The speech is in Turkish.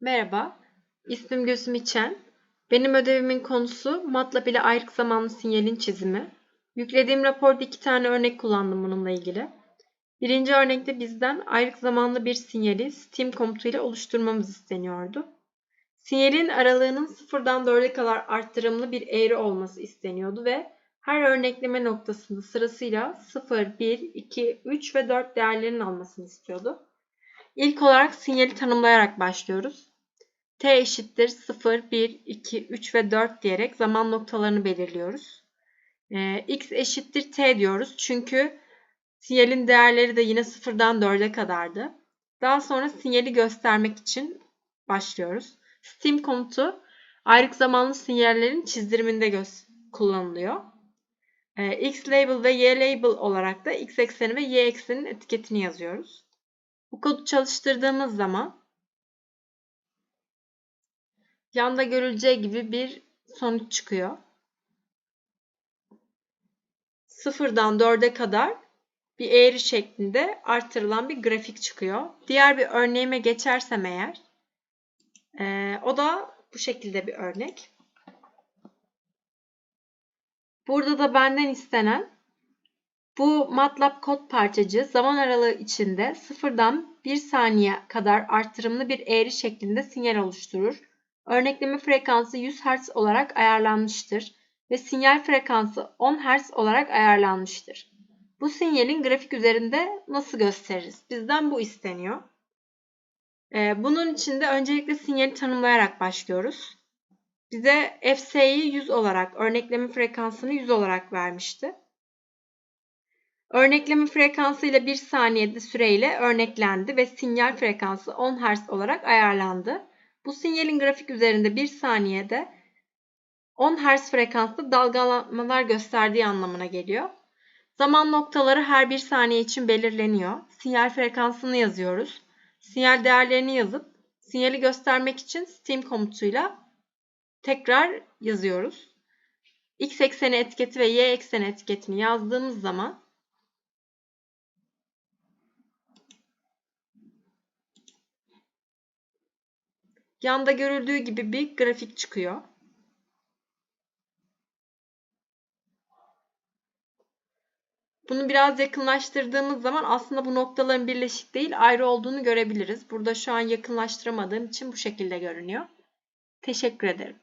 Merhaba, ismim Gülsüm İçen. Benim ödevimin konusu MATLAB ile ayrık zamanlı sinyalin çizimi. Yüklediğim raporda iki tane örnek kullandım bununla ilgili. Birinci örnekte bizden ayrık zamanlı bir sinyali Steam komutuyla oluşturmamız isteniyordu. Sinyalin aralığının sıfırdan 4'e kadar arttırımlı bir eğri olması isteniyordu ve her örnekleme noktasında sırasıyla 0, 1, 2, 3 ve 4 değerlerinin almasını istiyordu. İlk olarak sinyali tanımlayarak başlıyoruz. T eşittir 0, 1, 2, 3 ve 4 diyerek zaman noktalarını belirliyoruz. Ee, x eşittir t diyoruz çünkü sinyalin değerleri de yine 0'dan 4'e kadardı. Daha sonra sinyali göstermek için başlıyoruz. Steam komutu ayrık zamanlı sinyallerin çizdiriminde kullanılıyor. Ee, x label ve y label olarak da x ekseni ve y ekseninin etiketini yazıyoruz. Bu kodu çalıştırdığımız zaman yanda görüleceği gibi bir sonuç çıkıyor. Sıfırdan 4'e kadar bir eğri şeklinde artırılan bir grafik çıkıyor. Diğer bir örneğime geçersem eğer, e, o da bu şekilde bir örnek. Burada da benden istenen bu MATLAB kod parçacığı zaman aralığı içinde sıfırdan 1 saniye kadar artırımlı bir eğri şeklinde sinyal oluşturur. Örnekleme frekansı 100 Hz olarak ayarlanmıştır ve sinyal frekansı 10 Hz olarak ayarlanmıştır. Bu sinyalin grafik üzerinde nasıl gösteririz? Bizden bu isteniyor. Ee, bunun için de öncelikle sinyali tanımlayarak başlıyoruz. Bize FS'yi 100 olarak, örnekleme frekansını 100 olarak vermişti. Örnekleme frekansı ile 1 saniyede süreyle örneklendi ve sinyal frekansı 10 Hz olarak ayarlandı. Bu sinyalin grafik üzerinde 1 saniyede 10 Hz frekanslı dalgalanmalar gösterdiği anlamına geliyor. Zaman noktaları her 1 saniye için belirleniyor. Sinyal frekansını yazıyoruz. Sinyal değerlerini yazıp sinyali göstermek için Steam komutuyla tekrar yazıyoruz. X ekseni etiketi ve Y ekseni etiketini yazdığımız zaman Yanda görüldüğü gibi bir grafik çıkıyor. Bunu biraz yakınlaştırdığımız zaman aslında bu noktaların birleşik değil ayrı olduğunu görebiliriz. Burada şu an yakınlaştıramadığım için bu şekilde görünüyor. Teşekkür ederim.